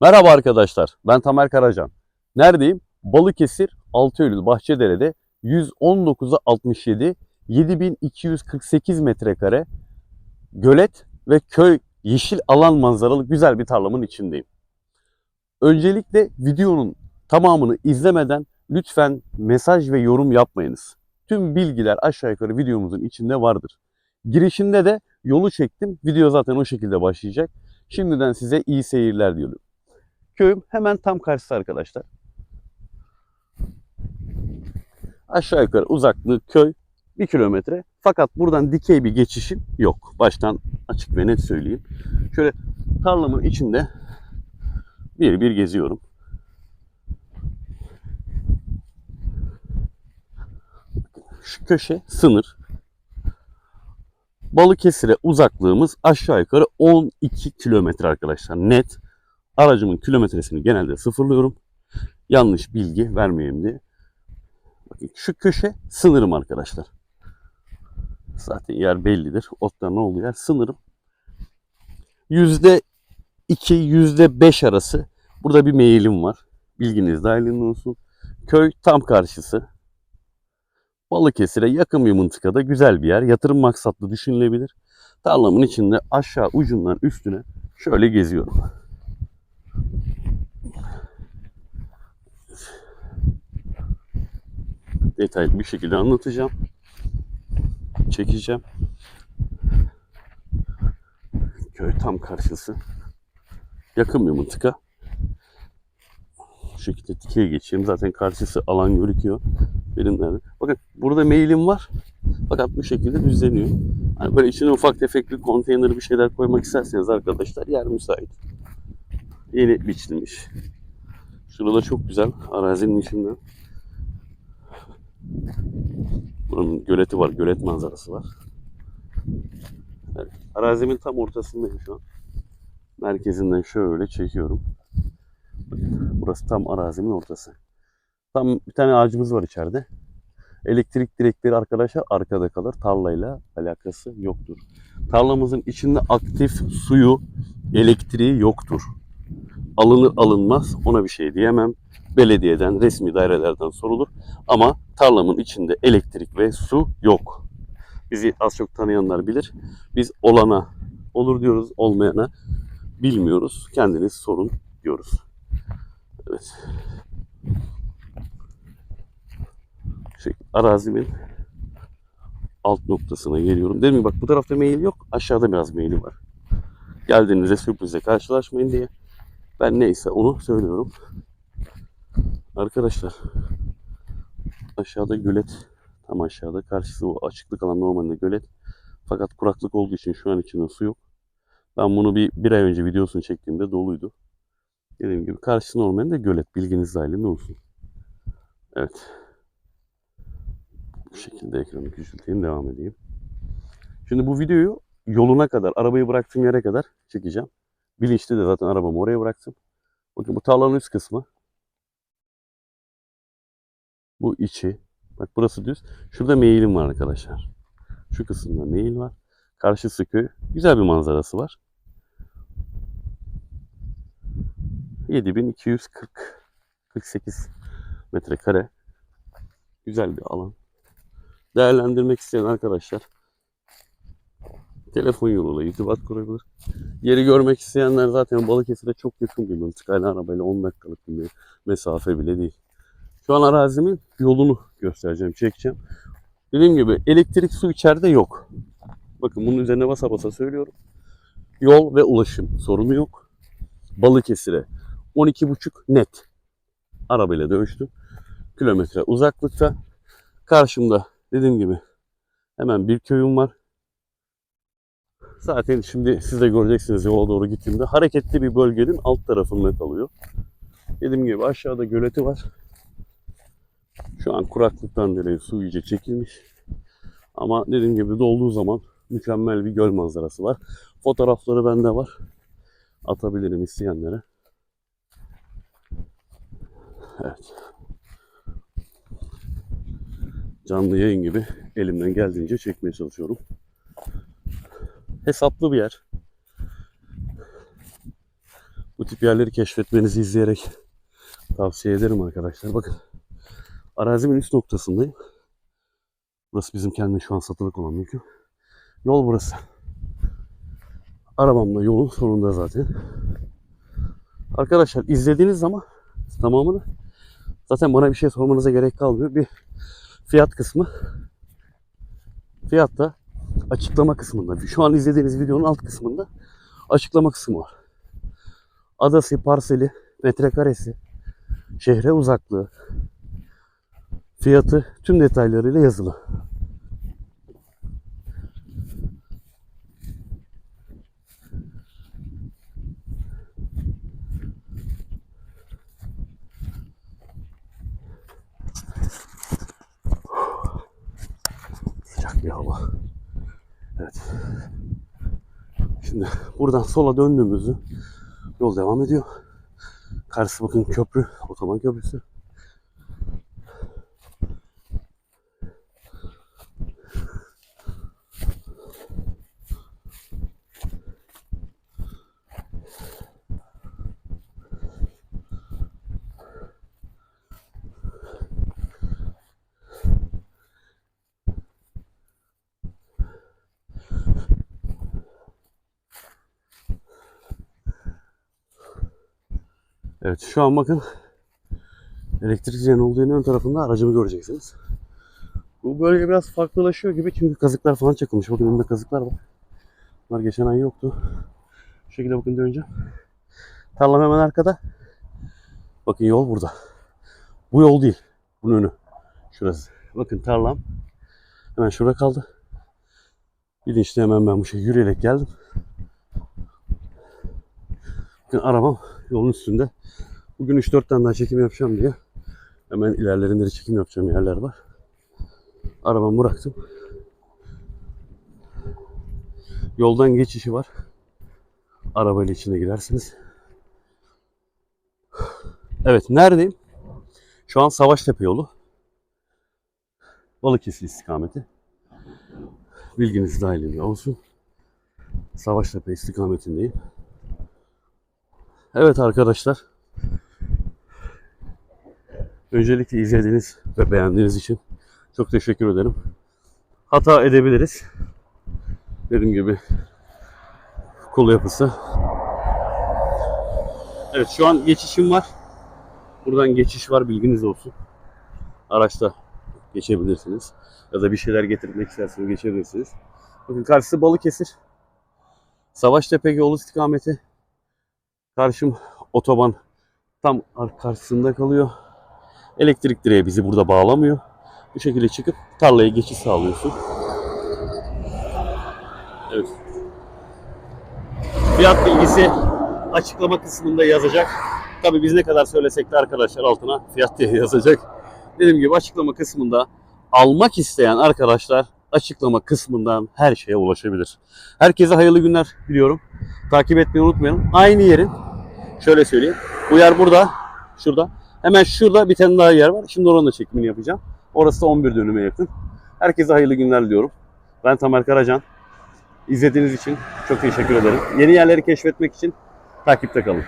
Merhaba arkadaşlar, ben Tamer Karacan. Neredeyim? Balıkesir, Altıölü, Bahçedere'de 119'a 67, 7248 metrekare gölet ve köy yeşil alan manzaralı güzel bir tarlamın içindeyim. Öncelikle videonun tamamını izlemeden lütfen mesaj ve yorum yapmayınız. Tüm bilgiler aşağı yukarı videomuzun içinde vardır. Girişinde de yolu çektim. Video zaten o şekilde başlayacak. Şimdiden size iyi seyirler diyorum. Köyüm hemen tam karşısı arkadaşlar. Aşağı yukarı uzaklığı köy 1 kilometre. Fakat buradan dikey bir geçişim yok. Baştan açık ve net söyleyeyim. Şöyle tarlamın içinde bir bir geziyorum. Şu köşe sınır. Balıkesir'e uzaklığımız aşağı yukarı 12 kilometre arkadaşlar. Net. Aracımın kilometresini genelde sıfırlıyorum. Yanlış bilgi vermeyeyim diye. Bakın şu köşe sınırım arkadaşlar. Zaten yer bellidir. Otlar ne oluyor? Yer sınırım. Yüzde iki, yüzde beş arası. Burada bir meyilim var. Bilginiz dahilinde olsun. Köy tam karşısı. Balıkesir'e yakın bir mıntıkada güzel bir yer. Yatırım maksatlı düşünülebilir. Tarlamın içinde aşağı ucundan üstüne şöyle geziyorum. Detaylı bir şekilde anlatacağım. Çekeceğim. Köy tam karşısı. Yakın bir mıntıka. Bu şekilde dikey geçeyim. Zaten karşısı alan gözüküyor. Benim nerede? Bakın burada mailim var. Fakat bu şekilde düzleniyor. Hani böyle içine ufak tefek bir konteyner bir şeyler koymak isterseniz arkadaşlar yer müsait. Yeni biçilmiş. Şurada çok güzel arazinin içinde. Buranın göleti var, gölet manzarası var. Evet, arazimin tam ortasındayım şu an. Merkezinden şöyle çekiyorum. Burası tam arazimin ortası. Tam bir tane ağacımız var içeride. Elektrik direkleri arkadaşlar arkada kalır. Tarlayla alakası yoktur. Tarlamızın içinde aktif suyu, elektriği yoktur. Alınır alınmaz ona bir şey diyemem. Belediyeden, resmi dairelerden sorulur. Ama tarlamın içinde elektrik ve su yok. Bizi az çok tanıyanlar bilir. Biz olana olur diyoruz, olmayana bilmiyoruz. Kendiniz sorun diyoruz. Evet. Şey, arazimin alt noktasına geliyorum. Dedim bak bu tarafta mail yok. Aşağıda biraz maili var. Geldiğinizde sürprize karşılaşmayın diye. Ben neyse onu söylüyorum. Arkadaşlar aşağıda gölet tam aşağıda karşısı o açıklık alan normalde gölet. Fakat kuraklık olduğu için şu an içinde su yok. Ben bunu bir, bir ay önce videosunu çektiğimde doluydu. Dediğim gibi karşısı normalde gölet. Bilginiz dahilinde olsun. Evet. Bu şekilde ekranı küçülteyim devam edeyim. Şimdi bu videoyu yoluna kadar, arabayı bıraktığım yere kadar çekeceğim. Bilinçli de zaten arabamı oraya bıraktım. Bakın bu tarlanın üst kısmı. Bu içi. Bak burası düz. Şurada meyilim var arkadaşlar. Şu kısımda meyil var. Karşısı köy. Güzel bir manzarası var. 7240 48 metrekare. Güzel bir alan. Değerlendirmek isteyen arkadaşlar telefon yoluyla irtibat kurabilir. Yeri görmek isteyenler zaten Balıkesir'e çok yakın bir mıntık. Yani arabayla 10 dakikalık bir mesafe bile değil. Şu an arazimin yolunu göstereceğim, çekeceğim. Dediğim gibi elektrik su içeride yok. Bakın bunun üzerine basa basa söylüyorum. Yol ve ulaşım sorunu yok. Balıkesir'e 12,5 net. Arabayla dövüştüm. Kilometre uzaklıkta. Karşımda dediğim gibi hemen bir köyüm var. Zaten şimdi siz de göreceksiniz yola doğru gittiğimde hareketli bir bölgenin alt tarafında kalıyor. Dediğim gibi aşağıda göleti var. Şu an kuraklıktan dolayı su iyice çekilmiş. Ama dediğim gibi dolduğu zaman mükemmel bir göl manzarası var. Fotoğrafları bende var. Atabilirim isteyenlere. Evet. Canlı yayın gibi elimden geldiğince çekmeye çalışıyorum. Hesaplı bir yer. Bu tip yerleri keşfetmenizi izleyerek tavsiye ederim arkadaşlar. Bakın arazimin üst noktasındayım. Burası bizim kendi şu an satılık olan mülküm. Yol burası. Arabam da yolun sonunda zaten. Arkadaşlar izlediğiniz zaman tamamını zaten bana bir şey sormanıza gerek kalmıyor. Bir fiyat kısmı fiyat da açıklama kısmında. Şu an izlediğiniz videonun alt kısmında açıklama kısmı var. Adası, parseli, metrekaresi, şehre uzaklığı, fiyatı tüm detaylarıyla yazılı. Sıcak bir hava. Evet. Şimdi buradan sola döndüğümüzde yol devam ediyor. Karşısı bakın köprü, otoban köprüsü. Evet şu an bakın elektrik direğinin olduğu ön tarafında aracımı göreceksiniz. Bu bölge biraz farklılaşıyor gibi çünkü kazıklar falan çakılmış. Bakın önümde kazıklar var. Bunlar geçen ay yoktu. Şu şekilde bakın döneceğim. Tarlam hemen arkada. Bakın yol burada. Bu yol değil. Bunun önü. Şurası. Bakın tarlam. Hemen şurada kaldı. Bilinçli hemen ben bu şey yürüyerek geldim. Bakın arabam yolun üstünde. Bugün 3-4 tane daha çekim yapacağım diye. Hemen ilerlerinde de çekim yapacağım yerler var. Arabamı bıraktım. Yoldan geçişi var. Arabayla içine girersiniz. Evet neredeyim? Şu an Savaştepe yolu. Balıkesir istikameti. Bilginiz dahilinde olsun. Savaştepe istikametindeyim. Evet arkadaşlar. Öncelikle izlediğiniz ve beğendiğiniz için çok teşekkür ederim. Hata edebiliriz. Dediğim gibi kol yapısı. Evet şu an geçişim var. Buradan geçiş var bilginiz olsun. Araçta geçebilirsiniz. Ya da bir şeyler getirmek isterseniz geçebilirsiniz. Bakın karşısı Balıkesir. Savaştepe yolu istikameti. Karşım otoban tam ar- karşısında kalıyor. Elektrik direği bizi burada bağlamıyor. Bu şekilde çıkıp tarlaya geçiş sağlıyorsun. Evet. Fiyat bilgisi açıklama kısmında yazacak. Tabii biz ne kadar söylesek de arkadaşlar altına fiyat diye yazacak. Dediğim gibi açıklama kısmında almak isteyen arkadaşlar açıklama kısmından her şeye ulaşabilir. Herkese hayırlı günler diliyorum. Takip etmeyi unutmayalım. Aynı yerin şöyle söyleyeyim. Bu yer burada. Şurada. Hemen şurada bir tane daha yer var. Şimdi oranın çekimini yapacağım. Orası da 11 dönüme yakın. Herkese hayırlı günler diliyorum. Ben Tamer Karacan. İzlediğiniz için çok teşekkür ederim. Yeni yerleri keşfetmek için takipte kalın.